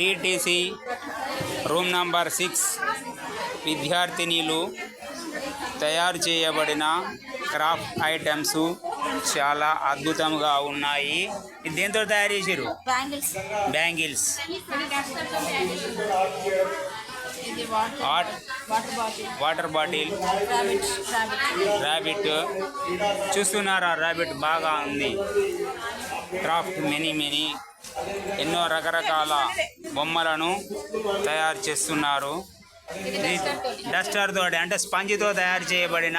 TTC room number six విద్యార్థినిలు తయారు చేయబడిన క్రాఫ్ట్ ఐటమ్స్ చాలా అద్భుతంగా ఉన్నాయి. ఇది దేంతో తయారు చేసారు బ్యాంగిల్స్. వాటర్. బాటిల్. ర్యాబిట్. చూస్తున్నారా ర్యాబిట్ బాగా ఉంది. Craft many many. ఎన్నో రకరకాల బొమ్మలను తయారు చేస్తున్నారు. డస్టర్ తోటి అంటే స్పంజితో తయారు చేయబడిన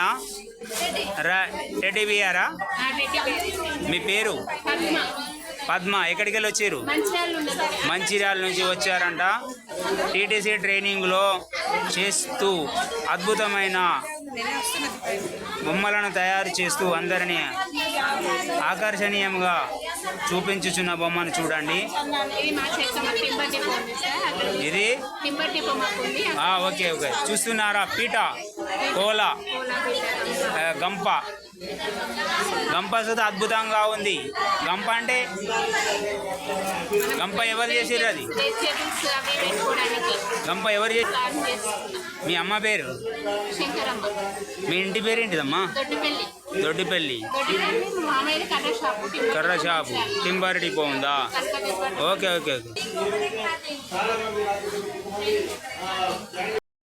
టెడ్డీ బియరా? మీ పేరు? పద్మ. ఎక్కడికి వెళ్ళి వచ్చారు మంచిర్యాల నుంచి వచ్చారంట. టీటీసీ ట్రైనింగ్లో చేస్తూ అద్భుతమైన బొమ్మలను తయారు చేస్తూ అందరినీ ఆకర్షణీయంగా చూపించుచున్న బొమ్మను చూడండి. ఇది? ఆ, ఓకే ఓకే. చూస్తున్నారా? పీట కోల గంప. గంప సుత అద్భుతంగా ఉంది. గంప అంటే? గంప ఎవరు చేసారు అది? గంప ఎవరు చేసి? మీ అమ్మ పేరు? మీ ఇంటి పేరు ఏంటిదమ్మా దొడ్డిపల్లి. కర్ర షాపు టింబర్ డిపో ఉందా ఓకే ఓకే ఓకే.